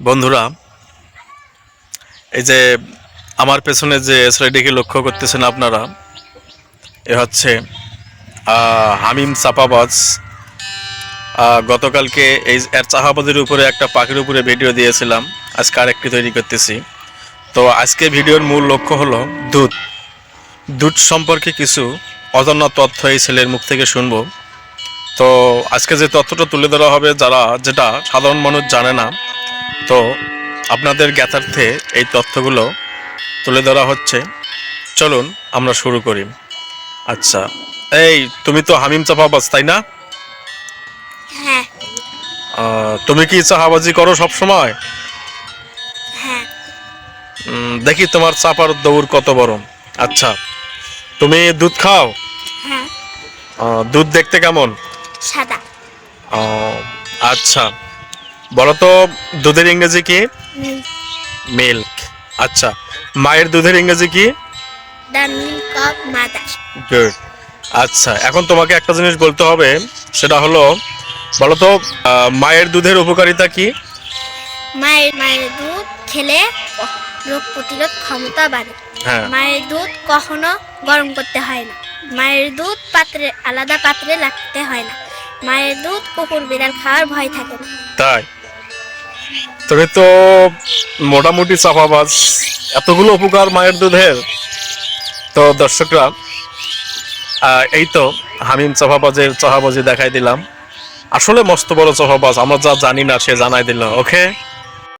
বন্ধুরা, এই যে আমার পেছনে যে এসআইডিকে লক্ষ্য করতেছেন আপনারা, এ হচ্ছে হামিম চাপাবাজ। গতকালকে এই এর চাহাবাদের উপরে একটা পাখির উপরে ভিডিও দিয়েছিলাম, আজকে আরেকটি তৈরি করতেছি। তো আজকে ভিডিওর মূল লক্ষ্য হলো দুধ। দুধ সম্পর্কে কিছু অজানা তথ্য এই ছেলের মুখ থেকে শুনব। তো আজকে যে তথ্যটা তুলে ধরা হবে যারা, যেটা সাধারণ মানুষ জানে না তো আপনাদের জ্ঞাতার্থে এই তথ্যগুলো তুলে ধরা হচ্ছে। চলুন আমরা শুরু করি। আচ্ছা এই তুমি তো হামিম চাপাবাজ তাই না? হ্যাঁ। তুমি কি চাহাবাজি করো সব সময় হ্যাঁ দেখি তোমার চাপার দৌড় কত বড়। আচ্ছা তুমি দুধ খাও? হ্যাঁ। দুধ দেখতে কেমন? সাদা। আচ্ছা। বলো তো দুধের ইংরেজি কি? মিল্ক। আচ্ছা মায়ের দুধের ইংরেজি কি? গুড আচ্ছা এখন তোমাকে একটা জিনিস বলতে হবে সেটা হলো বলো তো মায়ের দুধের উপকারিতা কি? মায়ের মায়ের দুধ খেলে রোগ প্রতিরোধ ক্ষমতা বাড়ে। হ্যাঁ। মায়ের দুধ কখনো গরম করতে হয় না। মায়ের দুধ পাত্রে আলাদা পাত্রে রাখতে হয় না। মায়ের দুধ কুকুর বিড়াল খাওয়ার ভয় থাকে না। তাই? তুমি তো মোটামুটি চাপাবাজ। এতগুলো উপকার মায়ের দুধের। তো দর্শকরা এই তো হামিম চাপাবাজের চাহাবাজি দেখাই দিলাম। আসলে মস্ত বড় চাপাবাজ আমরা যা জানি না সে জানাই দিল, ওকে?